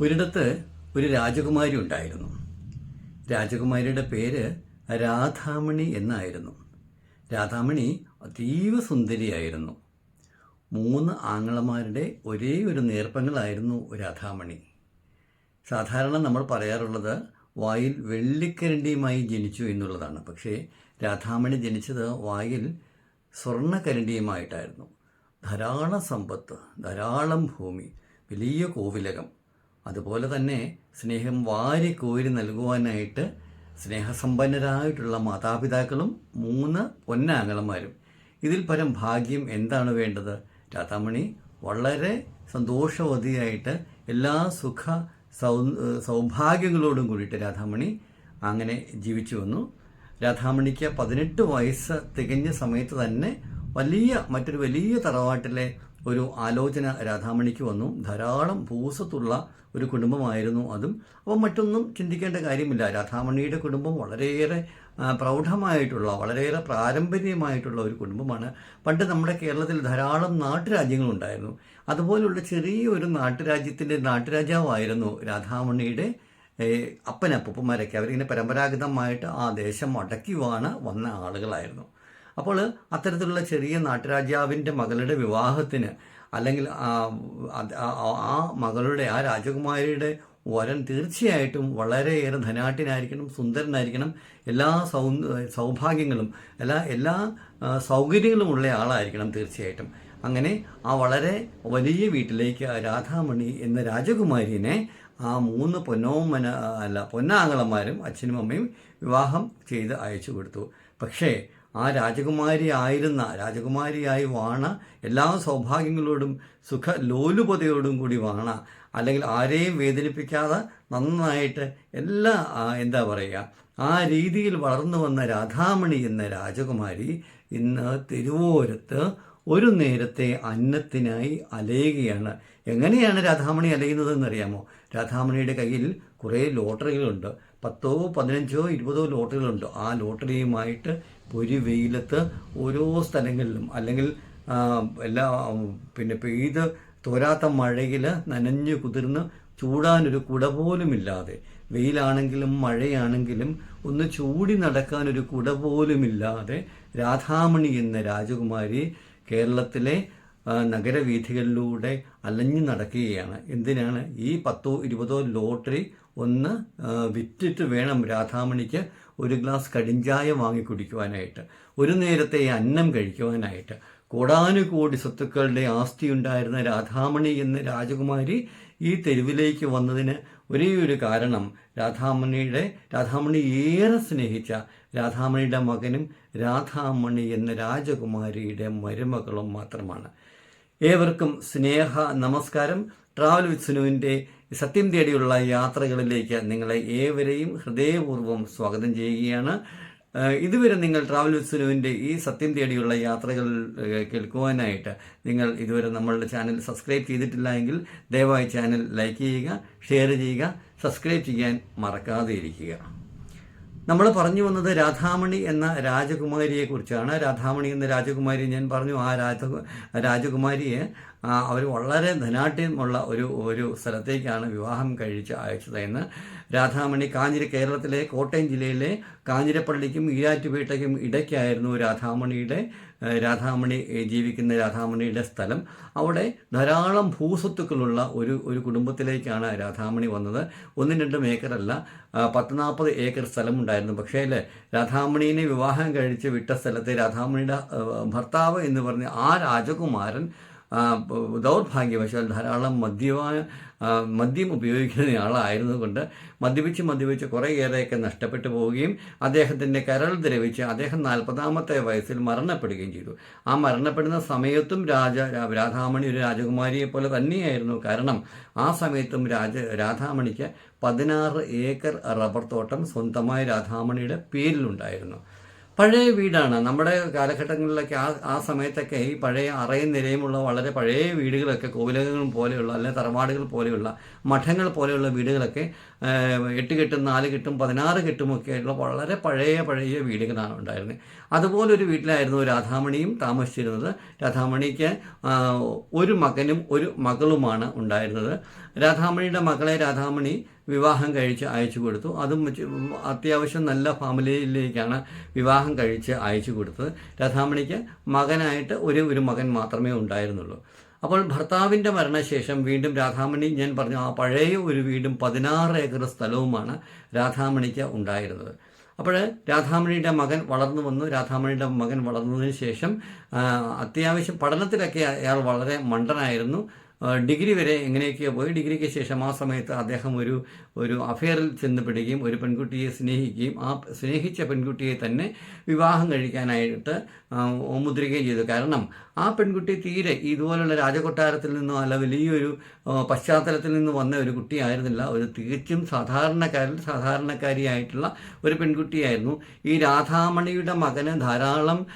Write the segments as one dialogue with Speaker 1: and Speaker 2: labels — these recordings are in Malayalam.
Speaker 1: ഒരിടത്ത് ഒരു രാജകുമാരി ഉണ്ടായിരുന്നു. രാജകുമാരിയുടെ പേര് രാധാമണി എന്നായിരുന്നു. രാധാമണി അതീവ സുന്ദരിയായിരുന്നു. മൂന്ന് ആങ്ങളമാരുടെ ഒരേ ഒരു നേർപ്പങ്ങളായിരുന്നു രാധാമണി. സാധാരണ നമ്മൾ പറയാറുള്ളത് വായിൽ വെള്ളിക്കരണ്ടിയുമായി ജനിച്ചു എന്നുള്ളതാണ്. പക്ഷേ രാധാമണി ജനിച്ചത് വായിൽ സ്വർണക്കരണ്ടിയുമായിട്ടായിരുന്നു ധാരാളം സമ്പത്ത് ധാരാളം ഭൂമി വലിയ കോവിലകം. അതുപോലെ തന്നെ സ്നേഹം വാരി കോരി നൽകുവാനായിട്ട് സ്നേഹസമ്പന്നരായിട്ടുള്ള മാതാപിതാക്കളും മൂന്ന് പൊന്നാങ്ങളന്മാരും ഇതിൽ പരം ഭാഗ്യം എന്താണ് വേണ്ടത്? രാധാമണി വളരെ സന്തോഷവതിയായിട്ട് എല്ലാ സുഖ സൗ സൗഭാഗ്യങ്ങളോടും കൂടിയിട്ട് രാധാമണി അങ്ങനെ ജീവിച്ചു വന്നു. രാധാമണിക്ക് പതിനെട്ട് വയസ്സ് തികഞ്ഞ സമയത്ത് തന്നെ വലിയ മറ്റൊരു വലിയ തറവാട്ടിലെ ഒരു ആലോചന രാധാമണിക്ക് വന്നു. ധാരാളം പൂസത്തുള്ള ഒരു കുടുംബമായിരുന്നു അതും. അപ്പം മറ്റൊന്നും ചിന്തിക്കേണ്ട കാര്യമില്ല. രാധാമണിയുടെ കുടുംബം വളരെയേറെ പ്രൗഢമായിട്ടുള്ള വളരെയേറെ പാരമ്പര്യമായിട്ടുള്ള ഒരു കുടുംബമാണ്. പണ്ട് നമ്മുടെ കേരളത്തിൽ ധാരാളം നാട്ടുരാജ്യങ്ങളുണ്ടായിരുന്നു. അതുപോലുള്ള ചെറിയൊരു നാട്ടുരാജ്യത്തിന്റെ നാട്ടുരാജാവായിരുന്നു രാധാമണിയുടെ അപ്പനപ്പൂപ്പന്മാരൊക്കെ. അവരിങ്ങനെ പരമ്പരാഗതമായിട്ട് ആ ദേശം അടക്കി വന്ന ആളുകളായിരുന്നു. അപ്പോൾ അത്തരത്തിലുള്ള ചെറിയ നാട്ടുരാജാവിന്റെ മകളുടെ വിവാഹത്തിന് അല്ലെങ്കിൽ ആ മകളുടെ ആ രാജകുമാരിയുടെ വരൻ തീർച്ചയായിട്ടും വളരെയേറെ ധനാട്ടിനായിരിക്കണം സുന്ദരനായിരിക്കണം. എല്ലാ സൗ സൗഭാഗ്യങ്ങളും എല്ലാ എല്ലാ സൗകര്യങ്ങളും ഉള്ള ആളായിരിക്കണം തീർച്ചയായിട്ടും. അങ്ങനെ ആ വളരെ വലിയ വീട്ടിലേക്ക് രാധാമണി എന്ന രാജകുമാരിനെ ആ മൂന്ന് പൊന്നോമന അല്ല പൊന്നാങ്ങളന്മാരും അച്ഛനും അമ്മയും വിവാഹം ചെയ്ത് അയച്ചു കൊടുത്തു. പക്ഷേ ആ രാജകുമാരി ആയിരുന്ന രാജകുമാരിയായി വാണ എല്ലാ സൗഭാഗ്യങ്ങളോടും സുഖ ലോലുപതയോടും കൂടി വാണ. അല്ലെങ്കിൽ ആരെയും വേദനിപ്പിക്കാതെ നന്നായിട്ട് എല്ലാ എന്താ പറയുക ആ രീതിയിൽ വളർന്നു വന്ന രാധാമണി എന്ന രാജകുമാരി ഇന്ന് തിരുവോരത്ത് ഒരു നേരത്തെ അന്നത്തിനായി അലയുകയാണ്. എങ്ങനെയാണ് രാധാമണി അലയുന്നതെന്ന് അറിയാമോ രാധാമണിയുടെ കയ്യിൽ കുറേ ലോട്ടറികളുണ്ട്. പത്തോ പതിനഞ്ചോ ഇരുപതോ ലോട്ടറികളുണ്ട്. ആ ലോട്ടറിയുമായിട്ട് ഒരു വെയിലത്ത് ഓരോ സ്ഥലങ്ങളിലും അല്ലെങ്കിൽ എല്ലാ പിന്നെ പെയ്ത് തോരാത്ത മഴയിൽ നനഞ്ഞു കുതിർന്ന് ചൂടാനൊരു കുട പോലുമില്ലാതെ വെയിലാണെങ്കിലും മഴയാണെങ്കിലും ഒന്ന് ചൂടി നടക്കാനൊരു കുട പോലുമില്ലാതെ രാധാമണി എന്ന രാജകുമാരി കേരളത്തിലെ നഗരവീഥികളിലൂടെ അലഞ്ഞു നടക്കുകയാണ്. എന്തിനാണ്? ഈ പത്തോ ഇരുപതോ ലോട്ടറി ഒന്ന് വിറ്റിട്ട് വേണം രാധാമണിക്ക് ഒരു ഗ്ലാസ് കടിഞ്ചായ വാങ്ങി കുടിക്കുവാനായിട്ട് ഒരു നേരത്തെ അന്നം കഴിക്കുവാനായിട്ട് കോടാനുകോടി സ്വത്തുക്കളുടെ ആസ്തിയുണ്ടായിരുന്ന രാധാമണി എന്ന രാജകുമാരി ഈ തെരുവിലേക്ക് വന്നതിന് ഒരേ ഒരു കാരണം രാധാമണിയുടെ രാധാമണി ഏറെ സ്നേഹിച്ച രാധാമണിയുടെ മകനും രാധാമണി എന്ന രാജകുമാരിയുടെ മരുമകളും മാത്രമാണ്. ഏവർക്കും സ്നേഹ നമസ്കാരം. ട്രാവൽ വിത്ത് സുനുവിന്റെ സത്യം തേടിയുള്ള യാത്രകളിലേക്ക് നിങ്ങളെ ഏവരെയും ഹൃദയപൂർവം സ്വാഗതം ചെയ്യുകയാണ്. ഇതുവരെ നിങ്ങൾ ട്രാവൽ വിത്ത് ഈ സത്യം തേടിയുള്ള യാത്രകൾ കേൾക്കുവാനായിട്ട് നിങ്ങൾ ഇതുവരെ നമ്മളുടെ ചാനൽ സബ്സ്ക്രൈബ് ചെയ്തിട്ടില്ല എങ്കിൽ ദയവായി ചാനൽ ലൈക്ക് ചെയ്യുക ഷെയർ ചെയ്യുക സബ്സ്ക്രൈബ് ചെയ്യാൻ മറക്കാതെ ഇരിക്കുക. നമ്മൾ പറഞ്ഞു വന്നത് രാധാമണി എന്ന രാജകുമാരിയെക്കുറിച്ചാണ് രാധാമണി എന്ന രാജകുമാരി ഞാൻ പറഞ്ഞു ആ രാജ രാജകുമാരിയെ അവർ വളരെ ധനാട്യമുള്ള ഒരു ഒരു സ്ഥലത്തേക്കാണ് വിവാഹം കഴിച്ച് അയച്ചത് എന്ന് രാധാമണി കാഞ്ഞിര കേരളത്തിലെ കോട്ടയം ജില്ലയിലെ കാഞ്ഞിരപ്പള്ളിക്കും ഈരാറ്റുപേട്ടയ്ക്കും ഇടയ്ക്കായിരുന്നു രാധാമണിയുടെ രാധാമണി ജീവിക്കുന്ന രാധാമണിയുടെ സ്ഥലം. അവിടെ ധാരാളം ഭൂസ്വത്തുക്കളുള്ള ഒരു ഒരു കുടുംബത്തിലേക്കാണ് രാധാമണി വന്നത്. ഒന്നും രണ്ടും ഏക്കറല്ല. പത്ത് നാൽപ്പത് ഏക്കർ സ്ഥലമുണ്ടായിരുന്നു. പക്ഷേ രാധാമണീനെ വിവാഹം കഴിച്ച് വിട്ട സ്ഥലത്തെ രാധാമണിയുടെ ഭർത്താവ് എന്ന് പറഞ്ഞ ആ രാജകുമാരൻ ദൗർഭാഗ്യവശാൽ ധാരാളം മദ്യപാന മദ്യം ഉപയോഗിക്കുന്ന ആളായിരുന്നു കൊണ്ട് മദ്യപിച്ച് മദ്യപിച്ച് കുറേയേറെയൊക്കെ നഷ്ടപ്പെട്ടു പോവുകയും അദ്ദേഹത്തിന്റെ കരൾ ദ്രവിച്ച് അദ്ദേഹം നാൽപ്പതാമത്തെ വയസ്സിൽ മരണപ്പെടുകയും ചെയ്തു. ആ മരണപ്പെടുന്ന സമയത്തും രാജ രാധാമണി ഒരു രാജകുമാരിയെ പോലെ തന്നെയായിരുന്നു. കാരണം ആ സമയത്തും രാജ രാധാമണിക്ക് പതിനാറ് ഏക്കർ റബ്ബർ തോട്ടം സ്വന്തമായി രാധാമണിയുടെ പേരിലുണ്ടായിരുന്നു. പഴയ വീടാണ്. നമ്മുടെ കാലഘട്ടങ്ങളിലൊക്കെ ആ ആ സമയത്തൊക്കെ ഈ പഴയ അറയും നിരയുമുള്ള വളരെ പഴയ വീടുകളൊക്കെ കോവിലകങ്ങൾ പോലെയുള്ള അല്ലെങ്കിൽ തറവാടുകൾ പോലെയുള്ള മഠങ്ങൾ പോലെയുള്ള വീടുകളൊക്കെ എട്ട് കെട്ടും നാല് കെട്ടും പതിനാറ് കെട്ടുമൊക്കെ ആയിട്ടുള്ള വളരെ പഴയ പഴയ വീടുകളാണ് ഉണ്ടായിരുന്നത് അതുപോലെ ഒരു വീട്ടിലായിരുന്നു രാധാമണിയും താമസിച്ചിരുന്നത്. രാധാമണിക്ക് ഒരു മകനും ഒരു മകളുമാണ് ഉണ്ടായിരുന്നത്. രാധാമണിയുടെ മകളെ രാധാമണി വിവാഹം കഴിച്ച് അയച്ചു കൊടുത്തു. അതും അത്യാവശ്യം നല്ല ഫാമിലിയിലേക്കാണ് വിവാഹം കഴിച്ച് അയച്ചു കൊടുത്തത്. രാധാമണിക്ക് മകനായിട്ട് ഒരു ഒരു മകൻ മാത്രമേ ഉണ്ടായിരുന്നുള്ളൂ. അപ്പോൾ ഭർത്താവിന്റെ മരണശേഷം വീണ്ടും രാധാമണി ഞാൻ പറഞ്ഞു ആ പഴയ ഒരു വീടും പതിനാറ് ഏക്കർ സ്ഥലവുമാണ് രാധാമണിക്ക് ഉണ്ടായിരുന്നത്. അപ്പോൾ രാധാമണിയുടെ മകൻ വളർന്നു വന്നു. രാധാമണിയുടെ മകൻ വളർന്നതിന് ശേഷം അത്യാവശ്യം പഠനത്തിലൊക്കെ അയാൾ വളരെ മണ്ടനായിരുന്നു. ഡിഗ്രി വരെ എങ്ങനെയൊക്കെയോ പോയി. ഡിഗ്രിക്ക് ശേഷം ആ സമയത്ത് അദ്ദേഹം ഒരു ഒരു അഫെയറിൽ ചെന്ന് പെടുകയും ഒരു പെൺകുട്ടിയെ സ്നേഹിക്കുകയും ആ സ്നേഹിച്ച പെൺകുട്ടിയെ തന്നെ വിവാഹം കഴിക്കാനായിട്ട് മുദ്രിക്കുകയും ചെയ്തു. കാരണം ആ പെൺകുട്ടി തീരെ ഇതുപോലുള്ള രാജകൊട്ടാരത്തിൽ നിന്നോ അല്ല വലിയൊരു പശ്ചാത്തലത്തിൽ നിന്ന് വന്ന ഒരു കുട്ടിയായിരുന്നില്ല. ഒരു തികച്ചും സാധാരണക്കാരിൽ സാധാരണക്കാരിയായിട്ടുള്ള ഒരു പെൺകുട്ടിയായിരുന്നു. ഈ രാധാമണിയുടെ മകന് ധാരാളം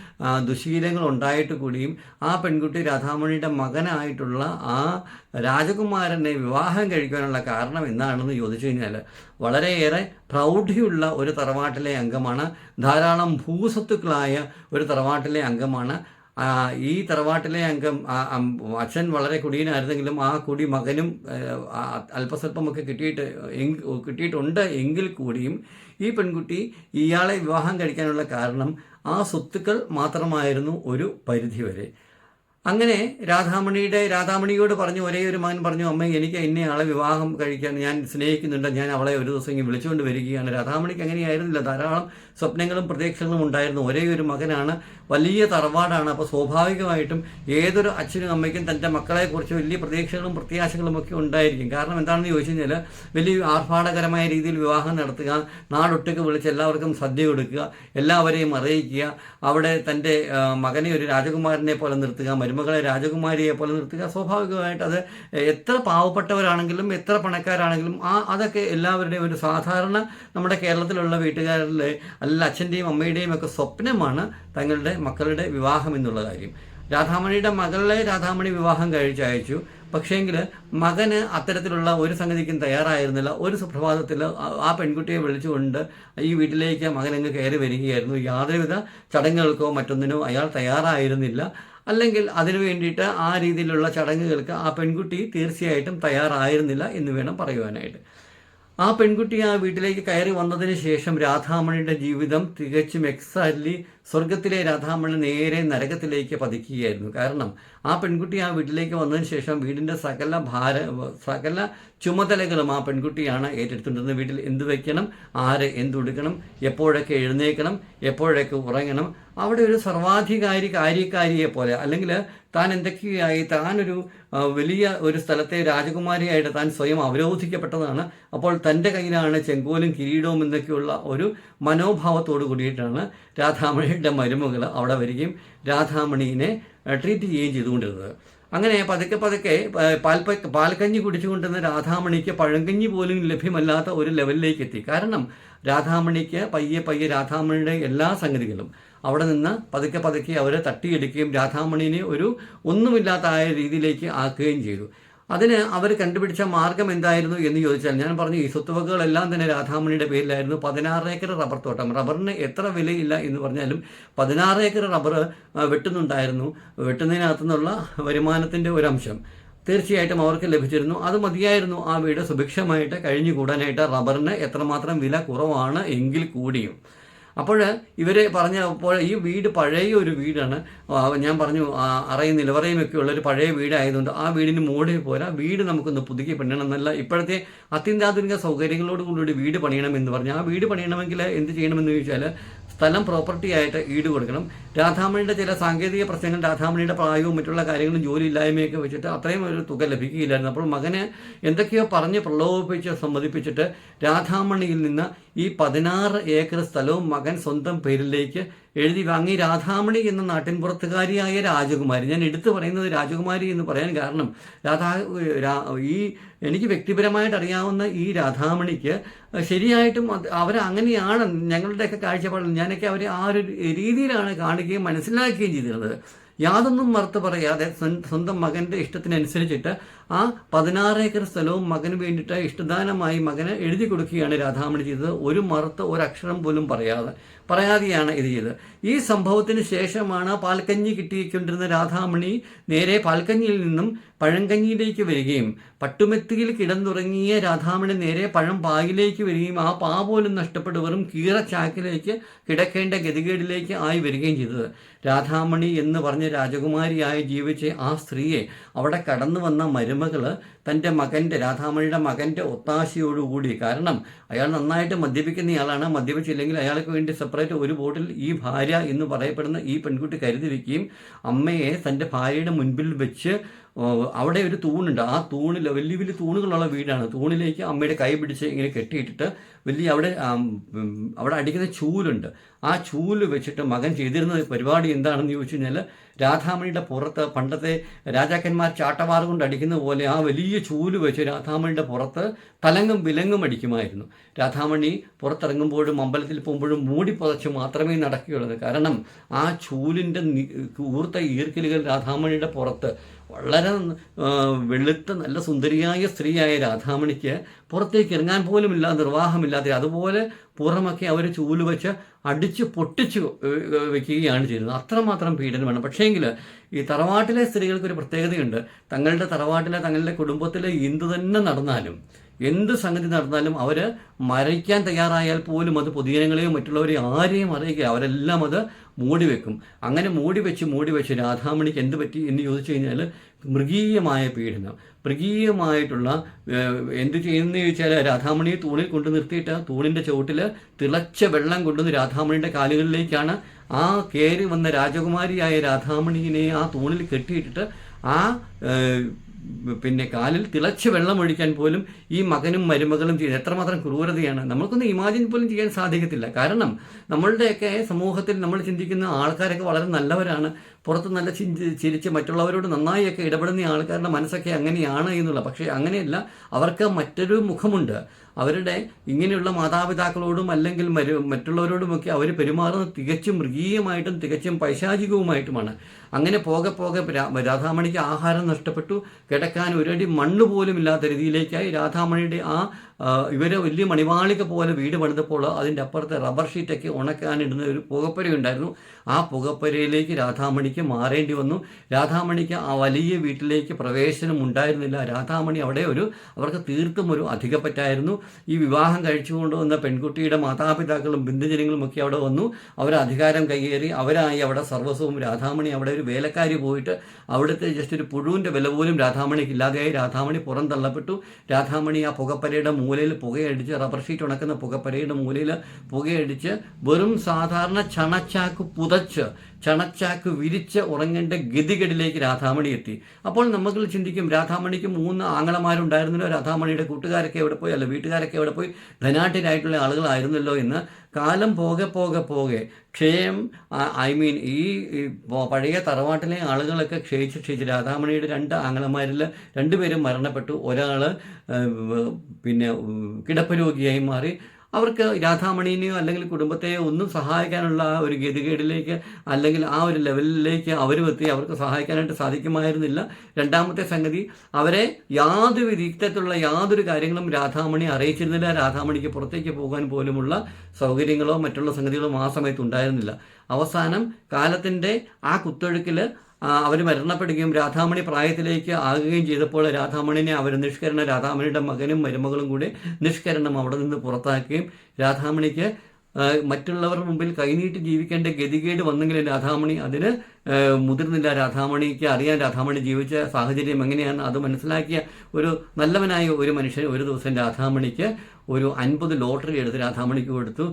Speaker 1: ദുശീലങ്ങൾ ഉണ്ടായിട്ട് കൂടിയും ആ പെൺകുട്ടി രാധാമണിയുടെ മകനായിട്ടുള്ള ആ രാജകുമാരനെ വിവാഹം കഴിക്കാനുള്ള കാരണം എന്താണെന്ന് ചോദിച്ചു കഴിഞ്ഞാൽ വളരെയേറെ പ്രൗഢിയുള്ള ഒരു തറവാട്ടിലെ അംഗമാണ്. ധാരാളം ഭൂസ്വത്തുക്കളായ ഒരു തറവാട്ടിലെ അംഗമാണ്. ഈ തറവാട്ടിലെ അംഗം അച്ഛൻ വളരെ കുടിയനായിരുന്നെങ്കിലും ആ കുടി മകനും അല്പസ്വല്പമൊക്കെ കിട്ടിയിട്ട് കിട്ടിയിട്ടുണ്ട് എങ്കിൽ കൂടിയും ഈ പെൺകുട്ടി ഇയാളെ വിവാഹം കഴിക്കാനുള്ള കാരണം ആ സ്വത്തുക്കൾ മാത്രമായിരുന്നു ഒരു പരിധിവരെ അങ്ങനെ രാധാമണിയുടെ രാധാമണിയോട് പറഞ്ഞു ഒരേ ഒരു മകൻ പറഞ്ഞു അമ്മ എനിക്ക് ഇന്നയാളെ വിവാഹം കഴിക്കാൻ ഞാൻ സ്നേഹിക്കുന്നുണ്ട്. ഞാൻ അവളെ ഒരു ദിവസം ഇങ്ങനെ വിളിച്ചുകൊണ്ട് വരികയാണ്. രാധാമണിക്ക് അങ്ങനെയായിരുന്നില്ല. ധാരാളം സ്വപ്നങ്ങളും പ്രതീക്ഷകളും ഉണ്ടായിരുന്നു. ഒരേ ഒരു മകനാണ്. വലിയ തറവാടാണ്. അപ്പോൾ സ്വാഭാവികമായിട്ടും ഏതൊരു അച്ഛനും അമ്മയ്ക്കും തന്റെ മക്കളെക്കുറിച്ച് വലിയ പ്രതീക്ഷകളും പ്രത്യാശകളും ഒക്കെ ഉണ്ടായിരിക്കും. കാരണം എന്താണെന്ന് ചോദിച്ചു കഴിഞ്ഞാൽ വലിയ ആർഭാടകരമായ രീതിയിൽ വിവാഹം നടത്തുക നാടൊട്ടുക്ക് വിളിച്ച് എല്ലാവർക്കും സദ്യ കൊടുക്കുക എല്ലാവരെയും അറിയിക്കുക അവിടെ തന്റെ മകനെ ഒരു രാജകുമാരനെ പോലെ നിർത്തുക മരുമകളെ രാജകുമാരിയെ പോലെ നിർത്തുക. സ്വാഭാവികമായിട്ട് അത് എത്ര പാവപ്പെട്ടവരാണെങ്കിലും എത്ര പണക്കാരാണെങ്കിലും ആ അതൊക്കെ എല്ലാവരുടെയും ഒരു സാധാരണ നമ്മുടെ കേരളത്തിലുള്ള വീട്ടുകാരിലെ അല്ല അച്ഛന്റെയും അമ്മയുടെയും ഒക്കെ സ്വപ്നമാണ് തങ്ങളുടെ മക്കളുടെ വിവാഹം എന്നുള്ള കാര്യം. രാധാമണിയുടെ മകളെ രാധാമണി വിവാഹം കഴിച്ചയച്ചു. പക്ഷേങ്കിൽ മകന് അത്തരത്തിലുള്ള ഒരു സംഗതിക്കും തയ്യാറായിരുന്നില്ല. ഒരു സുപ്രഭാതത്തിൽ ആ- പെൺകുട്ടിയെ വിളിച്ചുകൊണ്ട് ഈ വീട്ടിലേക്ക് മകനങ്ങ് കയറി വരികയായിരുന്നു. യാതൊരുവിധ ചടങ്ങുകൾക്കോ മറ്റൊന്നിനോ അയാൾ തയ്യാറായിരുന്നില്ല. അല്ലെങ്കിൽ അതിനു വേണ്ടിയിട്ട് ആ രീതിയിലുള്ള ചടങ്ങുകൾക്ക് ആ പെൺകുട്ടി തീർച്ചയായിട്ടും തയ്യാറായിരുന്നില്ല എന്ന് വേണം പറയുവാനായിട്ട്. ആ പെൺകുട്ടി ആ വീട്ടിലേക്ക് കയറി വന്നതിന് ശേഷം രാധാമണിയുടെ ജീവിതം തികച്ചും എക്സാക്ട്ലി സ്വർഗത്തിലെ രാധാമണി നേരെ നരകത്തിലേക്ക് പതിക്കുകയായിരുന്നു. കാരണം ആ പെൺകുട്ടി ആ വീട്ടിലേക്ക് വന്നതിന് ശേഷം വീടിന്റെ സകല ഭാര സകല ചുമതലകളും ആ പെൺകുട്ടിയാണ് ഏറ്റെടുത്തുകൊണ്ടിരുന്നത് വീട്ടിൽ എന്ത് വയ്ക്കണം ആര് എന്തുടുക്കണം എപ്പോഴൊക്കെ എഴുന്നേൽക്കണം എപ്പോഴൊക്കെ ഉറങ്ങണം. അവിടെ ഒരു സർവാധികാരി കാര്യക്കാരിയെ പോലെ അല്ലെങ്കിൽ താൻ എന്തൊക്കെയായി താനൊരു വലിയ ഒരു സ്ഥലത്തെ രാജകുമാരിയായിട്ട് താൻ സ്വയം അവരോധിക്കപ്പെട്ടതാണ്. അപ്പോൾ തന്റെ കയ്യിലാണ് ചെങ്കോലും കിരീടവും എന്നൊക്കെയുള്ള ഒരു മനോഭാവത്തോട് കൂടിയിട്ടാണ് രാധാമണിയുടെ മരുമകൾ അവിടെ വരികയും രാധാമണീനെ ട്രീറ്റ് ചെയ്യുകയും ചെയ്തുകൊണ്ടിരുന്നത്. അങ്ങനെ പതുക്കെ പതുക്കെ പാൽപ്പ പാൽക്കഞ്ഞി കുടിച്ചുകൊണ്ടിരുന്ന രാധാമണിക്ക് പഴങ്കഞ്ഞി പോലും ലഭ്യമല്ലാത്ത ഒരു ലെവലിലേക്ക് എത്തി. കാരണം രാധാമണിക്ക് പയ്യെ പയ്യെ രാധാമണിയുടെ എല്ലാ സംഗതികളും അവിടെ നിന്ന് പതുക്കെ പതുക്കെ അവരെ തട്ടിയെടുക്കുകയും രാധാമണിനെ ഒരു ഒന്നുമില്ലാത്ത രീതിയിലേക്ക് ആക്കുകയും ചെയ്തു. അതിന് അവർ കണ്ടുപിടിച്ച മാർഗം എന്തായിരുന്നു എന്ന് ചോദിച്ചാൽ ഞാൻ പറഞ്ഞു ഈ സ്വത്തുവകകളെല്ലാം തന്നെ രാധാമണിയുടെ പേരിലായിരുന്നു. പതിനാറ് ഏക്കർ റബ്ബർ തോട്ടം. റബ്ബറിന് എത്ര വിലയില്ല എന്ന് പറഞ്ഞാലും പതിനാറ് ഏക്കർ റബ്ബർ വെട്ടുന്നുണ്ടായിരുന്നു. വെട്ടുന്നതിനകത്തു നിന്നുള്ള വരുമാനത്തിന്റെ ഒരു അംശം തീർച്ചയായിട്ടും അവർക്ക് ലഭിച്ചിരുന്നു. അത് മതിയായിരുന്നു ആ വീട് സുഭിക്ഷമായിട്ട് കഴിഞ്ഞുകൂടാനായിട്ട്. റബ്ബറിന് എത്രമാത്രം വില കുറവാണ് എങ്കിൽ കൂടിയും. അപ്പോൾ ഇവർ പറഞ്ഞ അപ്പോൾ ഈ വീട് പഴയ ഒരു വീടാണ്. ഞാൻ പറഞ്ഞു അറയും നിലവറയും ഒക്കെ ഉള്ള ഒരു പഴയ വീടായതുകൊണ്ട് ആ വീടിന് മോഡിൽ പോരാ വീട് നമുക്കൊന്ന് പുതുക്കി പണിയണം എന്നല്ല ഇപ്പോഴത്തെ അത്യന്താധുനിക സൗകര്യങ്ങളോട് കൂടി വീട് പണിയണം എന്ന് പറഞ്ഞു. ആ വീട് പണിയണമെങ്കിൽ എന്ത് ചെയ്യണമെന്ന് ചോദിച്ചാൽ സ്ഥലം പ്രോപ്പർട്ടി ആയിട്ട് ഈട് കൊടുക്കണം. രാധാമണിയുടെ ചില സാങ്കേതിക പ്രശ്നങ്ങൾ രാധാമണിയുടെ പ്രായവും മറ്റുള്ള കാര്യങ്ങളും ജോലി ഇല്ലായ്മയൊക്കെ വെച്ചിട്ട് അത്രയും ഒരു തുക ലഭിക്കുകയില്ലായിരുന്നു. അപ്പോൾ മകനെ എന്തൊക്കെയോ പറഞ്ഞ് പ്രലോഭിപ്പിച്ച് സമ്മതിപ്പിച്ചിട്ട് രാധാമണിയിൽ നിന്ന് ഈ പതിനാറ് ഏക്കർ സ്ഥലവും മകൻ സ്വന്തം പേരിലേക്ക് എഴുതി വാങ്ങി. രാധാമണി എന്ന നാട്ടിൻപുറത്തുകാരിയായ രാജകുമാരി. ഞാൻ എടുത്തു പറയുന്നത് രാജകുമാരി എന്ന് പറയാൻ കാരണം രാധാ ഈ എനിക്ക് വ്യക്തിപരമായിട്ട് അറിയാവുന്ന ഈ രാധാമണിക്ക് ശരിയായിട്ടും അവർ അങ്ങനെയാണ് ഞങ്ങളുടെയൊക്കെ കാഴ്ചപ്പാടിൽ ഞാനൊക്കെ അവർ ആ ഒരു രീതിയിലാണ് കാണുകയും മനസ്സിലാക്കുകയും ചെയ്തിരുന്നത്. യാതൊന്നും മറുത്ത് പറയാതെ സ്വന്തം മകന്റെ ഇഷ്ടത്തിനനുസരിച്ചിട്ട് ആ പതിനാറ് ഏക്കർ സ്ഥലവും മകന് വേണ്ടിയിട്ട് ഇഷ്ടദാനമായി മകന് എഴുതി കൊടുക്കുകയാണ് രാധാമണി ചെയ്തത്. ഒരു മറുത്ത് ഒരക്ഷരം പോലും പറയാതെ പറയാതെയാണ് ഇത് ചെയ്തത്. ഈ സംഭവത്തിന് ശേഷമാണ് പാൽക്കഞ്ഞി കിട്ടിക്കൊണ്ടിരുന്ന രാധാമണി നേരെ പാൽക്കഞ്ഞിയിൽ നിന്നും പഴങ്കഞ്ഞിയിലേക്ക് വരികയും പട്ടുമെത്തിയിൽ കിടന്നുറങ്ങിയ രാധാമണി നേരെ പഴം പായിലേക്ക് വരികയും ആ പാ പോലും നഷ്ടപ്പെട്ട് കീറച്ചാക്കിലേക്ക് കിടക്കേണ്ട ഗതികേടിലേക്ക് ആയി വരികയും ചെയ്തത്. രാധാമണി എന്ന് പറഞ്ഞ രാജകുമാരിയായി ജീവിച്ച ആ സ്ത്രീയെ അവിടെ കടന്നു വന്ന മരുമകൾ തന്റെ മകന്റെ രാധാമണിയുടെ മകന്റെ ഒത്താശയോടുകൂടി കാരണം അയാൾ നന്നായിട്ട് മദ്യപിക്കുന്നയാളാണ് മദ്യപിച്ചില്ലെങ്കിൽ അയാൾക്ക് വേണ്ടി സെപ്പറേറ്റ് ഒരു ബോട്ടിൽ ഈ ഭാര്യ എന്ന് പറയപ്പെടുന്ന ഈ പെൺകുട്ടി കരുതി വയ്ക്കുകയും അമ്മയെ തന്റെ ഭാര്യയുടെ മുൻപിൽ വെച്ച് അവിടെ ഒരു തൂണുണ്ട്. ആ തൂണിൽ വലിയ വലിയ തൂണുകളുള്ള വീടാണ്. തൂണിലേക്ക് അമ്മയുടെ കൈ പിടിച്ച് ഇങ്ങനെ കെട്ടിയിട്ടിട്ട് വലിയ അവിടെ അവിടെ അടിക്കുന്ന ചൂലുണ്ട്. ആ ചൂൽ വെച്ചിട്ട് മകൻ ചെയ്തിരുന്ന പരിപാടി എന്താണെന്ന് ചോദിച്ചു കഴിഞ്ഞാൽ രാധാമണിയുടെ പുറത്ത് പണ്ടത്തെ രാജാക്കന്മാർ ചാട്ടവാറ് കൊണ്ട് അടിക്കുന്ന പോലെ ആ വലിയ ചൂൽ വെച്ച് രാധാമണിയുടെ പുറത്ത് തലങ്ങും വിലങ്ങും അടിക്കുമായിരുന്നു. രാധാമണി പുറത്തിറങ്ങുമ്പോഴും അമ്പലത്തിൽ പോകുമ്പോഴും മൂടി പുതച്ച് മാത്രമേ നടക്കുകയുള്ളൂ. കാരണം ആ ചൂലിന്റെ ഊർത്ത ഈർക്കലുകൾ രാധാമണിയുടെ പുറത്ത് വളരെ വെളുത്ത നല്ല സുന്ദരിയായ സ്ത്രീയായ രാധാമണിക്ക് പുറത്തേക്ക് ഇറങ്ങാൻ പോലും ഇല്ല നിർവാഹമില്ലാതെ അതുപോലെ പുറമൊക്കെ അവർ ചൂൽ വെച്ച് അടിച്ച് പൊട്ടിച്ച് വെക്കുകയാണ് ചെയ്യുന്നത്. അത്രമാത്രം പീഡനമാണ് പക്ഷേങ്കിൽ ഈ തറവാട്ടിലെ സ്ത്രീകൾക്ക് ഒരു പ്രത്യേകതയുണ്ട്. തങ്ങളുടെ തറവാട്ടിലെ തങ്ങളുടെ കുടുംബത്തിലെ എന്തു തന്നെ നടന്നാലും എന്ത് സംഗതി നടന്നാലും അവർ മരയ്ക്കാൻ തയ്യാറായാൽ പോലും അത് പൊതുജനങ്ങളെയോ മറ്റുള്ളവരെയോ ആരെയും അറിയിക്കുക. അവരെല്ലാം അത് മൂടി വെക്കും. അങ്ങനെ മൂടി വെച്ച് മൂടി വെച്ച് രാധാമണിക്ക് എന്ത് പറ്റി എന്ന് ചോദിച്ചു കഴിഞ്ഞാൽ മൃഗീയമായ പീഡനം. മൃഗീയമായിട്ടുള്ള എന്ത് ചെയ്യുന്നതെന്ന് ചോദിച്ചാൽ രാധാമണിയെ തൂണിൽ കൊണ്ടു നിർത്തിയിട്ട് തൂണിന്റെ ചുവട്ടിൽ തിളച്ച വെള്ളം കൊണ്ടുവന്ന് രാധാമണിയുടെ കാലുകളിലേക്കാണ് ആ കയറി വന്ന രാജകുമാരിയായ രാധാമണിയെ ആ തൂണിൽ കെട്ടിയിട്ടിട്ട് ആ പിന്നെ കാലിൽ തിളച്ച് വെള്ളം ഒഴിക്കാൻ പോലും ഈ മകനും മരുമകളും ചെയ്യുന്നത് എത്രമാത്രം ക്രൂരതയാണ്. നമ്മൾക്കൊന്നും ഇമാജിൻ പോലും ചെയ്യാൻ സാധിക്കത്തില്ല. കാരണം നമ്മളുടെയൊക്കെ സമൂഹത്തിൽ നമ്മൾ ചിന്തിക്കുന്ന ആൾക്കാരൊക്കെ വളരെ നല്ലവരാണ്. പുറത്ത് നല്ല ചിരിച്ച് മറ്റുള്ളവരോട് നന്നായിയൊക്കെ ഇടപെടുന്ന ആൾക്കാരുടെ മനസ്സൊക്കെ അങ്ങനെയാണ് എന്നുള്ള. പക്ഷേ അങ്ങനെയല്ല അവർക്ക് മറ്റൊരു മുഖമുണ്ട്. അവരുടെ ഇങ്ങനെയുള്ള മാതാപിതാക്കളോടും അല്ലെങ്കിൽ മരു മറ്റുള്ളവരോടുമൊക്കെ അവർ പെരുമാറുന്നത് തികച്ചും മൃഗീയമായിട്ടും തികച്ചും പൈശാചികവുമായിട്ടുമാണ്. അങ്ങനെ പോകെ പോകെ രാധാമണിക്ക് ആഹാരം നഷ്ടപ്പെട്ടു. കിടക്കാൻ ഒരടി മണ്ണ് പോലും ഇല്ലാത്ത രീതിയിലേക്കായി രാധാമണിയുടെ ആ ആ, ഇവർ വലിയ മണിമാളിക പോലെ വീട് പണിതപ്പോൾ അതിന്റെ അപ്പുറത്തെ റബ്ബർ ഷീറ്റൊക്കെ ഉണക്കാനിടുന്ന ഒരു പുകപ്പര ഉണ്ടായിരുന്നു. ആ പുകപ്പരയിലേക്ക് രാധാമണിക്ക് മാറേണ്ടി വന്നു. രാധാമണിക്ക് ആ വലിയ വീട്ടിലേക്ക് പ്രവേശനം ഉണ്ടായിരുന്നില്ല. രാധാമണി അവിടെ ഒരു അവർക്ക് തീർത്തും ഒരു അധികപ്പറ്റായിരുന്നു. ഈ വിവാഹം കഴിച്ചു കൊണ്ടുവന്ന പെൺകുട്ടിയുടെ മാതാപിതാക്കളും ബന്ധുജനങ്ങളും ഒക്കെ അവിടെ വന്നു. അവർ അധികാരം കൈയേറി അവരായി അവിടെ സർവസ്വവും രാധാമണി അവിടെ ഒരു വേലക്കാരി പോയിട്ട് അവിടുത്തെ ജസ്റ്റ് ഒരു പുഴുവിന്റെ വില പോലും രാധാമണിക്ക് ഇല്ലാതെയായി. രാധാമണി പുറം തള്ളപ്പെട്ടു. രാധാമണി ആ പുകപ്പരയുടെ മൂലയിൽ പുകയടിച്ച് റബ്ബർ ഷീറ്റ് ഉണക്കുന്ന പുകപ്പരയുടെ മൂലയിൽ പുകയടിച്ച് വെറും സാധാരണ ചണച്ചാക്ക് പുതച്ച് ചണച്ചാക്ക് വിരിച്ച് ഉറങ്ങേണ്ട ഗതികേടിലേക്ക് രാധാമണി എത്തി. അപ്പോൾ നമ്മൾ ചിന്തിക്കും രാധാമണിക്ക് മൂന്ന് ആങ്ങളമാരുണ്ടായിരുന്നല്ലോ. രാധാമണിയുടെ കൂട്ടുകാരൊക്കെ എവിടെ പോയി? അല്ല വീട്ടുകാരൊക്കെ എവിടെ പോയി? ധനാഠ്യരായിട്ടുള്ള ആളുകളായിരുന്നല്ലോ എന്ന് കാലം പോകെ പോകെ പോകെ ക്ഷയം ഐ മീൻ ഈ പഴയ തറവാട്ടിലെ ആളുകളൊക്കെ ക്ഷയിച്ച് ക്ഷയിച്ച് രാധാമണിയുടെ രണ്ട് ആങ്ങളമാരിൽ രണ്ടുപേരും മരണപ്പെട്ടു. ഒരാൾ പിന്നെ കിടപ്പ് രോഗിയായി മാറി. അവർക്ക് രാധാമണിനെയോ അല്ലെങ്കിൽ കുടുംബത്തെയോ ഒന്നും സഹായിക്കാനുള്ള ആ ഒരു ഗതികേടിലേക്ക് അല്ലെങ്കിൽ ആ ഒരു ലെവലിലേക്ക് അവരും എത്തി. അവർക്ക് സഹായിക്കാനായിട്ട് സാധിക്കുമായിരുന്നില്ല. രണ്ടാമത്തെ സംഗതി അവരെ യാതൊരു രീതിയിലുള്ള യാതൊരു കാര്യങ്ങളും രാധാമണി അറിയിച്ചിരുന്നില്ല. രാധാമണിക്ക് പുറത്തേക്ക് പോകാൻ പോലുമുള്ള സൗകര്യങ്ങളോ മറ്റുള്ള സംഗതികളോ ആ സമയത്ത് ഉണ്ടായിരുന്നില്ല. അവസാനം കാലത്തിന്റെ ആ കുത്തൊഴുക്കിൽ അവർ മരണപ്പെടുകയും രാധാമണി പ്രായത്തിലേക്ക് ആകുകയും ചെയ്തപ്പോൾ രാധാമണിനെ അവർ നിഷ്കരണ രാധാമണിയുടെ മകനും മരുമകളും കൂടി നിഷ്കരണം അവിടെ നിന്ന് പുറത്താക്കുകയും രാധാമണിക്ക് മറ്റുള്ളവർ മുമ്പിൽ കൈനീട്ടി ജീവിക്കേണ്ട ഗതികേട് വന്നെങ്കിലും രാധാമണി അതിന് മുതിർന്നില്ല. രാധാമണിക്ക് അറിയാൻ രാധാമണി ജീവിച്ച സാഹചര്യം എങ്ങനെയാണ് അത് മനസ്സിലാക്കിയ ഒരു നല്ലവനായ ഒരു മനുഷ്യൻ ഒരു ദിവസം രാധാമണിക്ക് ഒരു അൻപത് ലോട്ടറി എടുത്ത് രാധാമണിക്ക് കൊടുത്തു.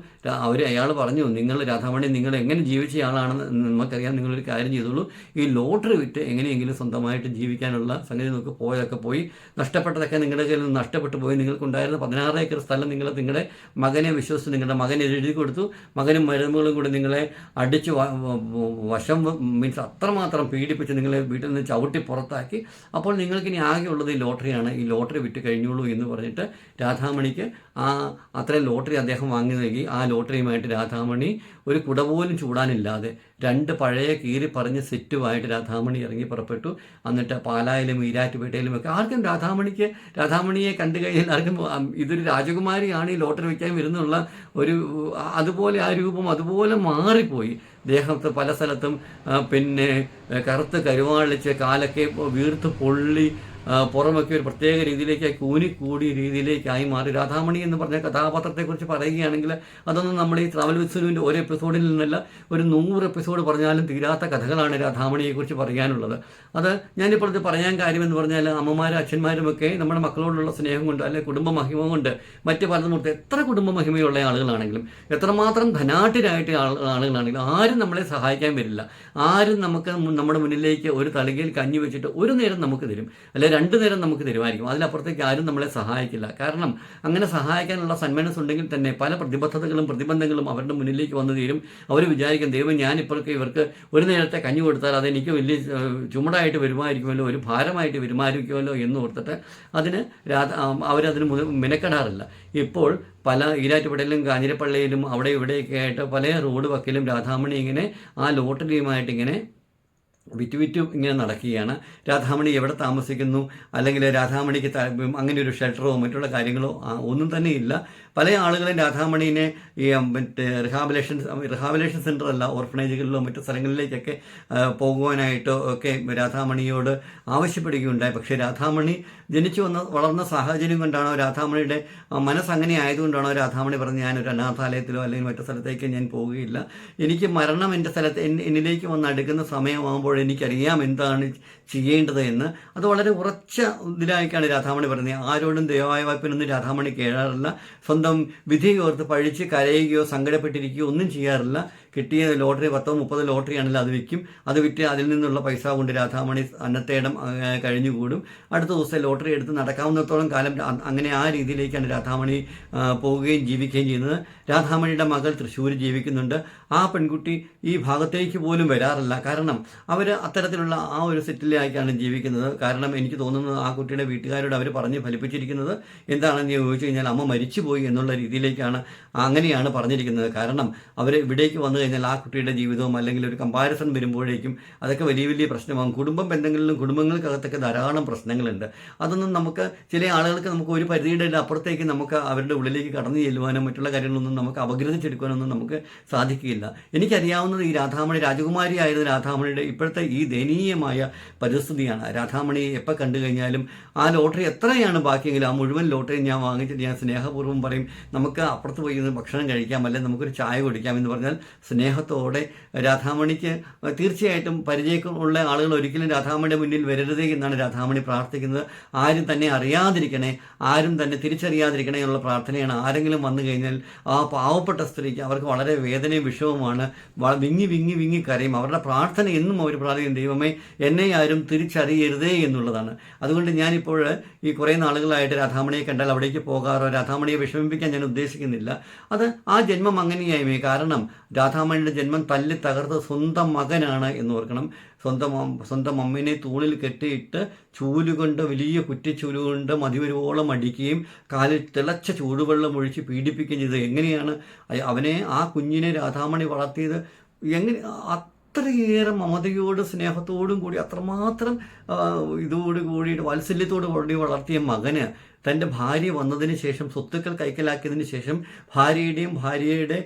Speaker 1: അവർ അയാൾ പറഞ്ഞു നിങ്ങൾ രാധാമണി നിങ്ങൾ എങ്ങനെ ജീവിച്ച ആളാണെന്ന് നമുക്കറിയാം നിങ്ങളൊരു കാര്യം ചെയ്തോളൂ. ഈ ലോട്ടറി വിറ്റ് എങ്ങനെയെങ്കിലും സ്വന്തമായിട്ട് ജീവിക്കാനുള്ള സംഗതി നമുക്ക് പോയതൊക്കെ പോയി. നഷ്ടപ്പെട്ടതൊക്കെ നിങ്ങളുടെ കയ്യിൽ നിന്ന് നഷ്ടപ്പെട്ടു പോയി. നിങ്ങൾക്കുണ്ടായിരുന്ന പതിനാറ് ഏക്കർ സ്ഥലം നിങ്ങൾ നിങ്ങളുടെ മകനെ വിശ്വസിച്ച് നിങ്ങളുടെ മകനെ എഴുതി കൊടുത്തു. മകനും മരുമകളും കൂടി നിങ്ങളെ അടിച്ച് വശം മീൻസ് അത്രമാത്രം പീഡിപ്പിച്ച് നിങ്ങളെ വീട്ടിൽ നിന്ന് ചവിട്ടി പുറത്താക്കി. അപ്പോൾ നിങ്ങൾക്കിനി ആകെയുള്ളത് ഈ ലോട്ടറിയാണ്. ഈ ലോട്ടറി വിറ്റ് കഴിഞ്ഞോളൂ എന്ന് പറഞ്ഞിട്ട് രാധാമണിക്ക് ആ അത്രയും ലോട്ടറി അദ്ദേഹം വാങ്ങി നൽകി. ആ ലോട്ടറിയുമായിട്ട് രാധാമണി ഒരു കുട പോലും ചൂടാനില്ലാതെ രണ്ട് പഴയ കീറി പറഞ്ഞ് സെറ്റുമായിട്ട് രാധാമണി ഇറങ്ങി പുറപ്പെട്ടു. എന്നിട്ട് പാലായിലും ഈരാറ്റുപേട്ടയിലും ഒക്കെ ആർക്കും രാധാമണിക്ക് രാധാമണിയെ കണ്ടു കഴിഞ്ഞാൽ ആർക്കും ഇതൊരു രാജകുമാരിയാണ് ഈ ലോട്ടറി വയ്ക്കാൻ വരുന്നുള്ള ഒരു അതുപോലെ ആ രൂപം അതുപോലെ മാറിപ്പോയി. ദേഹത്ത് പല സ്ഥലത്തും പിന്നെ കറുത്ത് കരുവാളിച്ച് കാലൊക്കെ വീർത്ത് പൊള്ളി പുറമൊക്കെ ഒരു പ്രത്യേക രീതിയിലേക്ക് കൂനിക്കൂടിയ രീതിയിലേക്കായി മാറി. രാധാമണി എന്ന് പറഞ്ഞ കഥാപാത്രത്തെക്കുറിച്ച് പറയുകയാണെങ്കിൽ അതൊന്നും നമ്മൾ ഈ ട്രാവൽ വിസ്സുവിന്റെ ഒരു എപ്പിസോഡിൽ നിന്നല്ല ഒരു നൂറ് എപ്പിസോഡ് പറഞ്ഞാലും തീരാത്ത കഥകളാണ് രാധാമണിയെക്കുറിച്ച് പറയാനുള്ളത്. അത് ഞാനിപ്പോൾ ഇത് പറയാൻ കാര്യമെന്ന് പറഞ്ഞാൽ അമ്മമാരും അച്ഛന്മാരും ഒക്കെ നമ്മുടെ മക്കളോടുള്ള സ്നേഹം കൊണ്ട് അല്ലെങ്കിൽ കുടുംബ മഹിമ കൊണ്ട് മറ്റ് പലതും കൊടുത്ത് എത്ര കുടുംബ മഹിമയുള്ള ആളുകളാണെങ്കിലും എത്രമാത്രം ധനാട്ടിരായിട്ട് ആളുകളാണെങ്കിലും ആരും നമ്മളെ സഹായിക്കാൻ വരില്ല. ആരും നമുക്ക് നമ്മുടെ മുന്നിലേക്ക് ഒരു തളികയിൽ കഞ്ഞി വെച്ചിട്ട് ഒരു നേരം നമുക്ക് തരും. അല്ലെ രണ്ടു നേരം നമുക്ക് തരുമായിരിക്കും അതിലപ്പുറത്തേക്ക് ആരും നമ്മളെ സഹായിക്കില്ല. കാരണം അങ്ങനെ സഹായിക്കാനുള്ള സന്മനസ് ഉണ്ടെങ്കിൽ തന്നെ പല പ്രതിബദ്ധതകളും പ്രതിബന്ധങ്ങളും അവരുടെ മുന്നിലേക്ക് വന്നു തീരും. അവർ വിചാരിക്കും ദൈവം ഞാനിപ്പോഴൊക്കെ ഇവർക്ക് ഒരു നേരത്തെ കഞ്ഞി കൊടുത്താൽ അതെനിക്ക് വലിയ ചുമടായിട്ട് വരുമായിരിക്കുമല്ലോ ഒരു ഭാരമായിട്ട് വരുമായിരിക്കുമല്ലോ എന്ന് ഓർത്തിട്ട് അതിന് രാധ അവരതിന് മെനക്കെടാറില്ല. ഇപ്പോൾ പല ഈരാറ്റുപടയിലും കാഞ്ഞിരപ്പള്ളിയിലും അവിടെ ഇവിടെയൊക്കെ ആയിട്ട് പല റോഡ് വക്കിലും രാധാമണി ഇങ്ങനെ ആ ലോട്ടറിയുമായിട്ട് ഇങ്ങനെ വിറ്റു വിറ്റു ഇങ്ങനെ നടക്കുകയാണ്. രാധാമണി എവിടെ താമസിക്കുന്നു? അല്ലെങ്കിൽ രാധാമണിക്ക് അങ്ങനെ ഒരു ഷെൽട്ടറോ മറ്റുള്ള കാര്യങ്ങളോ ഒന്നും തന്നെ ഇല്ല. പല ആളുകളും രാധാമണീനെ ഈ മറ്റേ റിഹാബിലേഷൻ റിഹാബിലേഷൻ സെന്റർ അല്ല ഓർഫനേജുകളിലോ മറ്റു സ്ഥലങ്ങളിലേക്കൊക്കെ പോകുവാനായിട്ടോ ഒക്കെ രാധാമണിയോട് ആവശ്യപ്പെടുകയുണ്ടായി. പക്ഷേ രാധാമണി ജനിച്ചു വന്ന വളർന്ന സാഹചര്യം കൊണ്ടാണോ രാധാമണിയുടെ മനസ്സ് അങ്ങനെ ആയതുകൊണ്ടാണോ രാധാമണി പറഞ്ഞ് ഞാനൊരു അനാഥാലയത്തിലോ അല്ലെങ്കിൽ മറ്റു സ്ഥലത്തേക്ക് ഞാൻ പോവുകയില്ല. എനിക്ക് മരണം എന്റെ സ്ഥലത്ത് എന്നിലേക്ക് വന്ന് അടുക്കുന്ന സമയമാകുമ്പോൾ എനിക്കറിയാം എന്താണ് ചെയ്യേണ്ടത് എന്ന്. അത് വളരെ ഉറച്ച ഇതിലായിക്കാണ് രാധാമണി പറയുന്നത്. ആരോടും ദൈവമായ വായ്പിനൊന്നും രാധാമണി കേഴാറില്ല. സ്വന്തം വിധിയോർത്ത് പഴിച്ച് കരയുകയോ സങ്കടപ്പെട്ടിരിക്കുകയോ ഒന്നും ചെയ്യാറില്ല. കിട്ടിയ ലോട്ടറി പത്തോ മുപ്പതോ ലോട്ടറി ആണെങ്കിൽ അത് വിൽക്കും അത് വിറ്റ് അതിൽ നിന്നുള്ള പൈസ കൊണ്ട് രാധാമണി അന്നത്തേടം ഇടം കഴിഞ്ഞുകൂടും. അടുത്ത ദിവസം ലോട്ടറി എടുത്ത് നടക്കാവുന്നിടത്തോളം കാലം അങ്ങനെ ആ രീതിയിലേക്കാണ് രാധാമണി പോവുകയും ജീവിക്കുകയും ചെയ്യുന്നത്. രാധാമണിയുടെ മകൾ തൃശ്ശൂർ ജീവിക്കുന്നുണ്ട്. ആ പെൺകുട്ടി ഈ ഭാഗത്തേക്ക് പോലും വരാറില്ല. കാരണം അവർ അത്തരത്തിലുള്ള ആ ഒരു സെറ്റിലായിക്കാണ് ജീവിക്കുന്നത്. കാരണം എനിക്ക് തോന്നുന്നത് ആ കുട്ടിയുടെ വീട്ടുകാരോട് അവർ പറഞ്ഞ് ഫലിപ്പിച്ചിരിക്കുന്നത് എന്താണെന്ന് ചോദിച്ചു കഴിഞ്ഞാൽ അമ്മ മരിച്ചുപോയി എന്നുള്ള രീതിയിലേക്കാണ് അങ്ങനെയാണ് പറഞ്ഞിരിക്കുന്നത്. കാരണം അവർ ഇവിടേക്ക് വന്നു കഴിഞ്ഞാൽ ആ കുട്ടിയുടെ ജീവിതവും അല്ലെങ്കിൽ ഒരു കമ്പാരിസൺ വരുമ്പോഴേക്കും അതൊക്കെ വലിയ വലിയ പ്രശ്നമാകും. കുടുംബ ബന്ധങ്ങളിലും കുടുംബങ്ങൾക്കകത്തൊക്കെ ധാരാളം പ്രശ്നങ്ങളുണ്ട്. അതൊന്നും നമുക്ക് ചില ആളുകൾക്ക് നമുക്ക് ഒരു പരിധിയുടെ അപ്പുറത്തേക്ക് നമുക്ക് അവരുടെ ഉള്ളിലേക്ക് കടന്നു ചെല്ലുവാനോ മറ്റുള്ള കാര്യങ്ങളൊന്നും നമുക്ക് അപഗ്രഥിച്ചെടുക്കാനൊന്നും നമുക്ക് സാധിക്കുകയില്ല. എനിക്കറിയാവുന്നത് ഈ രാധാമണി രാജകുമാരി ആയിരുന്ന രാധാമണിയുടെ ഇപ്പോഴത്തെ ഈ ദയനീയമായ പരിസ്ഥിതിയാണ്. രാധാമണി എപ്പോൾ കണ്ടു കഴിഞ്ഞാലും ആ ലോട്ടറി എത്രയാണ് ബാക്കിയെങ്കിലും ആ മുഴുവൻ ലോട്ടറി ഞാൻ വാങ്ങിച്ചിട്ട് ഞാൻ സ്നേഹപൂർവം പറയും നമുക്ക് അപ്പുറത്ത് പോയി ഭക്ഷണം കഴിക്കാം അല്ലെങ്കിൽ നമുക്കൊരു ചായ കുടിക്കാം എന്ന് പറഞ്ഞാൽ സ്നേഹത്തോടെ രാധാമണിക്ക് തീർച്ചയായിട്ടും പരിചയമുള്ള ആളുകൾ ഒരിക്കലും രാധാമണിയുടെ മുന്നിൽ വരരുതേ എന്നാണ് രാധാമണി പ്രാർത്ഥിക്കുന്നത്. ആരും തന്നെ അറിയാതിരിക്കണേ ആരും തന്നെ തിരിച്ചറിയാതിരിക്കണേ എന്നുള്ള പ്രാർത്ഥനയാണ്. ആരെങ്കിലും വന്നു കഴിഞ്ഞാൽ ആ പാവപ്പെട്ട സ്ത്രീക്ക് അവർക്ക് വളരെ വേദനയും വിഷവുമാണ്. വ- വിങ്ങി വിങ്ങി വിങ്ങി കരയും. അവരുടെ പ്രാർത്ഥന എന്നും അവർ പ്രാർത്ഥിക്കും. ദൈവമേ എന്നെ ആരും തിരിച്ചറിയരുതേ എന്നുള്ളതാണ്. അതുകൊണ്ട് ഞാനിപ്പോൾ ഈ കുറേ നാളുകളായിട്ട് രാധാമണിയെ കണ്ടാൽ അവിടേക്ക് പോകാറോ രാധാമണിയെ വിഷമിപ്പിക്കാൻ ഞാൻ ഉദ്ദേശിക്കുന്നില്ല. അത് ആ ജന്മം അങ്ങനെയായി. കാരണം രാധാമണിയുടെ ജന്മം തല്ലി തകർത്ത് സ്വന്തം മകനാണ് എന്ന് ഓർക്കണം. സ്വന്തം സ്വന്തം അമ്മിനെ തൂണിൽ കെട്ടിയിട്ട് ചൂലുകൊണ്ട് വലിയ കുറ്റിച്ചൂലുകൊണ്ട് മതിവരുവോളം അടിക്കുകയും കാലിൽ തിളച്ച ചൂടുവെള്ളം ഒഴിച്ച് പീഡിപ്പിക്കുകയും ചെയ്തത് എങ്ങനെയാണ്? അവനെ ആ കുഞ്ഞിനെ രാധാമണി വളർത്തിയത് എങ്ങനെ? അത്രയേറെ മമതയോടും സ്നേഹത്തോടും കൂടി അത്രമാത്രം ഇതോട് കൂടിയിട്ട് വാത്സല്യത്തോട് കൂടി വളർത്തിയ മകന് തന്റെ ഭാര്യ വന്നതിന് ശേഷം സ്വത്തുക്കൾ കൈക്കലാക്കിയതിന് ശേഷം ഭാര്യയുടെയും ഭാര്യയുടെ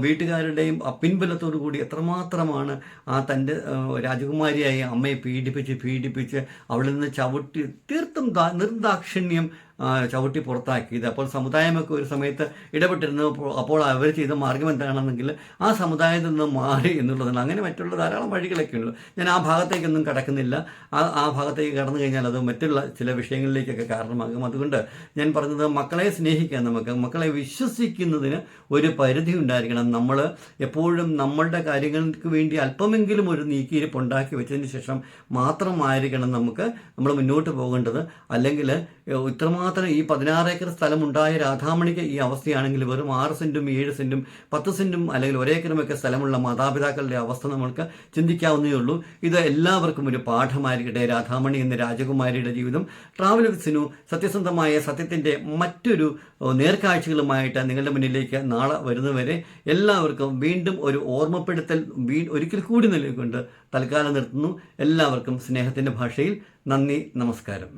Speaker 1: വീട്ടുകാരുടെയും പിൻബലത്തോടു കൂടി എത്രമാത്രമാണ് ആ തന്റെ രാജകുമാരിയായി അമ്മയെ പീഡിപ്പിച്ച് പീഡിപ്പിച്ച് അവളിൽ നിന്ന് ചവിട്ടി തീർത്തും നിർദാക്ഷിണ്യം ചവിട്ടി പുറത്താക്കിയത്. അപ്പോൾ സമുദായമൊക്കെ ഒരു സമയത്ത് ഇടപെട്ടിരുന്നു. അപ്പോൾ- അവർ ചെയ്ത മാർഗം എന്താണെന്നെങ്കിൽ ആ സമുദായത്തിൽ നിന്ന് മാറി എന്നുള്ളതാണ്. അങ്ങനെ മറ്റുള്ള ധാരാളം വഴികളൊക്കെ ഉള്ളൂ ഞാൻ ആ ഭാഗത്തേക്കൊന്നും കടക്കുന്നില്ല. ആ ആ ഭാഗത്തേക്ക് കടന്നു കഴിഞ്ഞാൽ അത് മറ്റുള്ള ചില വിഷയങ്ങളിലേക്കൊക്കെ കാരണമാകും. അതുകൊണ്ട് ഞാൻ പറഞ്ഞത് മക്കളെ സ്നേഹിക്കാൻ നമുക്ക് മക്കളെ വിശ്വസിക്കുന്നതിന് ഒരു പരിധി ഉണ്ടായിരിക്കണം. നമ്മൾ എപ്പോഴും നമ്മളുടെ കാര്യങ്ങൾക്ക് വേണ്ടി അല്പമെങ്കിലും ഒരു നീക്കിയിരിപ്പ് ഉണ്ടാക്കി വെച്ചതിന് ശേഷം മാത്രമായിരിക്കണം നമുക്ക് നമ്മൾ മുന്നോട്ട് പോകേണ്ടത്. അല്ലെങ്കിൽ ഇത്രമാത്രം മാത്രം ഈ പതിനാറ് ഏക്കർ സ്ഥലമുണ്ടായ രാധാമണിക്ക് ഈ അവസ്ഥയാണെങ്കിൽ വെറും ആറ് സെന്റും ഏഴ് സെന്റും പത്ത് സെന്റും അല്ലെങ്കിൽ ഒരേക്കറുമൊക്കെ സ്ഥലമുള്ള മാതാപിതാക്കളുടെ അവസ്ഥ നമ്മൾക്ക് ചിന്തിക്കാവുന്നേ ഉള്ളൂ. ഇത് എല്ലാവർക്കും ഒരു പാഠമായിരിക്കട്ടെ. രാധാമണി എന്ന രാജകുമാരിയുടെ ജീവിതം. ട്രാവൽ വിത്ത് സിനു സത്യസന്ധമായ സത്യത്തിന്റെ മറ്റൊരു നേർക്കാഴ്ചകളുമായിട്ട് നിങ്ങളുടെ മുന്നിലേക്ക് നാളെ വരുന്നവരെ എല്ലാവർക്കും വീണ്ടും ഒരു ഓർമ്മപ്പെടുത്തൽ വീ ഒരിക്കൽ കൂടി നൽകിക്കൊണ്ട് തൽക്കാലം നിർത്തുന്നു. എല്ലാവർക്കും സ്നേഹത്തിന്റെ ഭാഷയിൽ നന്ദി നമസ്കാരം.